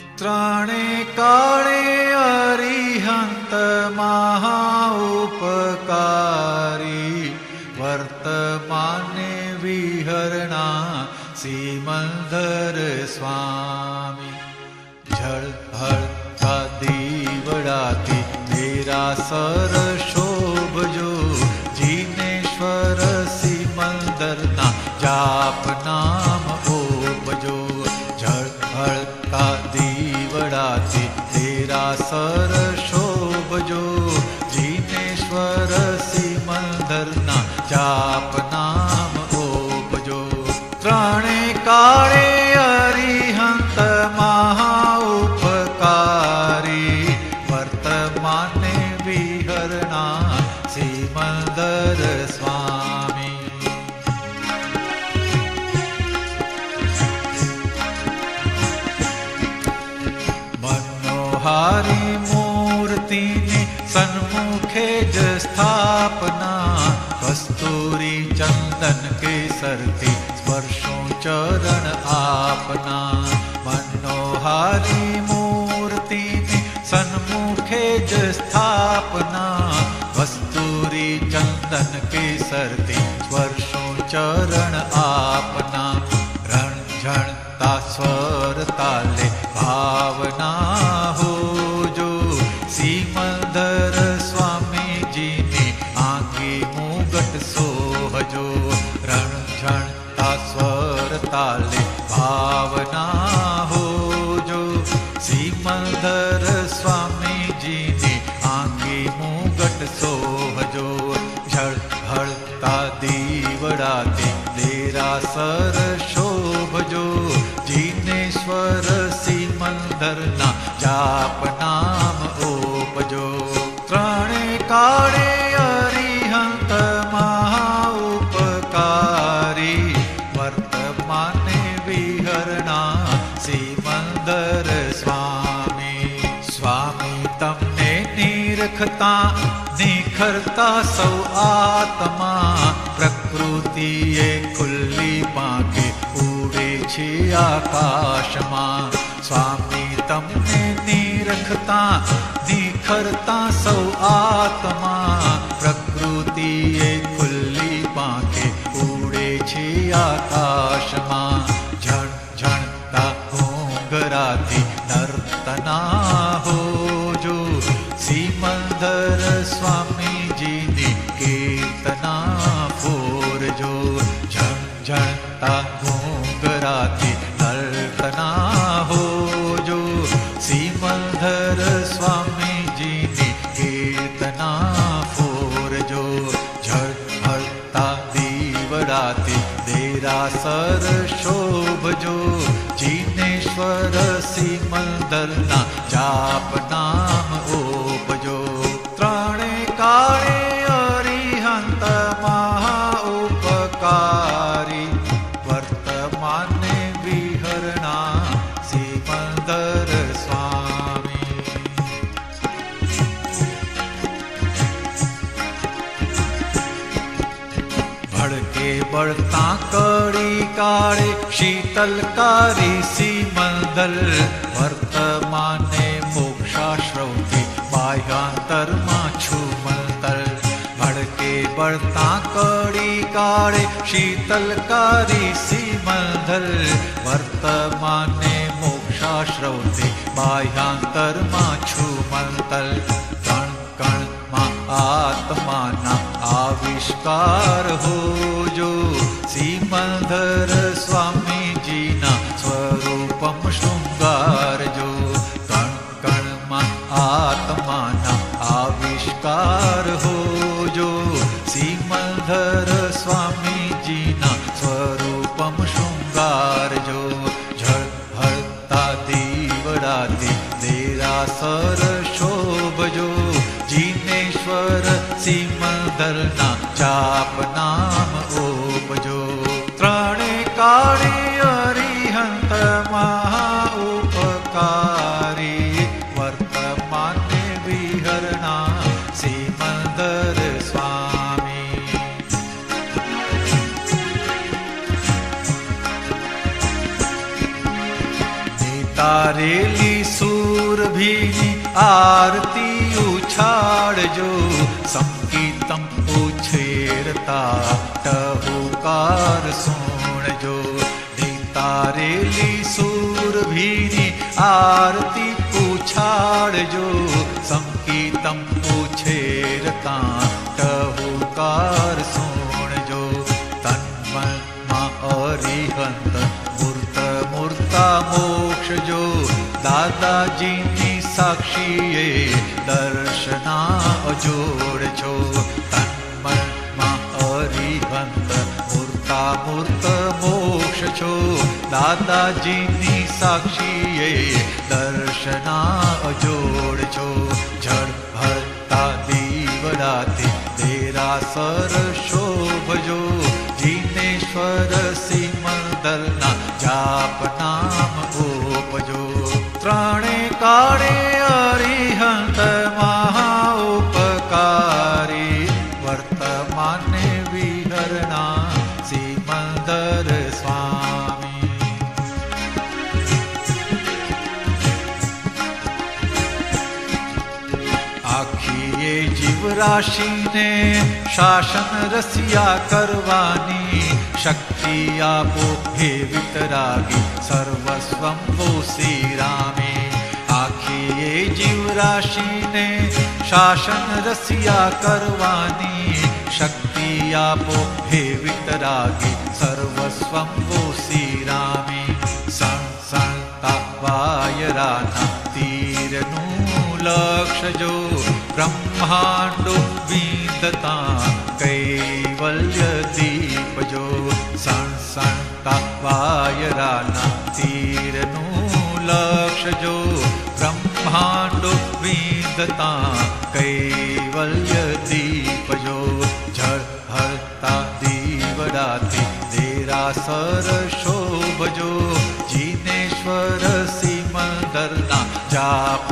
त्राणे णे काळे अरिहन्ती वर्तमाने विहरणा सीमन्धर स्वामी। झड् झ दीवडाति निरा सर रासर सन्मुखे स्थापना, कस्तूरी चंदन के सरती स्पर्शों चरण आपना, मनोहारी मूर्ति में सन्मुखे स्थापना, कस्तूरी चंदन के सरती स्पर्शों चरण आपना रणझणता स्वर ताले भावना जी आगे मुगट सो हजो रण क्षण तास्वर ताले। भावना हो जो सीमंदर स्वामी जी ने आगे मुगट सो हजो झड़ हड़ता दीवड़ा दे। तेरा सर નિરખતા નિખરતા સૌ આત્મા પ્રકૃતિએ ખુલ્લી પાંખે ઉડે છે આકાશમાં સ્વામી તમને નિરખતા નિખરતા સૌ આત્મા પ્રકૃતિએ ખુલ્લી પાંખે ઉડે છે આકાશમાં घूंग नर्तना हो जो स्वामी जी ने कीर्तना फोर जो झट भरता दीवराती देरा सर બળતા કડી કાળે શીતલકારી સિમંદર વર્તમાને મોક્ષાશ્રવથી બાહ્યાંતરમાં છુમંતર ભડકે બળતા કડી કાળે શીતલકારી સિમંદર વર્તમાને મોક્ષાશ્રવથી બાહ્યાંતરમાં છુમંતર કણ કણમાં આત્માના આવિષ્કાર હોજો સીમંધર સ્વામીજીના સ્વરૂપમ શૃંગારજો करना चाप नाम उपजो। त्राणकारी अरिहंत महा उपकारी। वर्तमान विहरना सिमंदर स्वामी। तारेली सूर भी आरती ઉછાળજો સંગીતમ ઉછેરતા ટહુકાર સુણજો. તારેલી સુરભીની આરતી ઉછાળજો. સંગીતમ ઉછેરતા ટહુકાર સુણજો. તન્મનમાં અરિહંત મૂર્ત મૂર્તા મોક્ષજો. દાદાજીની સાક્ષીએ અજોડ છો. તન્મનમાં અરિહંત મૂર્તા મૂર્ત મોક્ષ છો. દાદાજીની સાક્ષીએ દર્શના અજોડ છો. જળ ભરતા દીવડાથી દેરાસર શોભજો. જીનેશ્વર સિમંદરના आखिए जीव राशि ने शासन रसिया करवानी, शक्ति आपो हे वितरागी सर्वस्वम वो श्री आखिए जीव राशि ने शासन रसिया करवानी, शक्ति મુક્તિ આપો હે વિતરાગી સર્વસ્વમ વો શ્રીરામે સંસંતાવાય રાધા, તીરનું લક્ષજો બ્રહ્માંડો વિદતા કૈવલ્ય દીપજો સંસંતાવાય રાના તીરનું લક્ષજો બ્રહ્માંડો વિદતા કૈવલ્ય દેરાસર શોભજો જીનેશ્વર સિમંદરના જાપ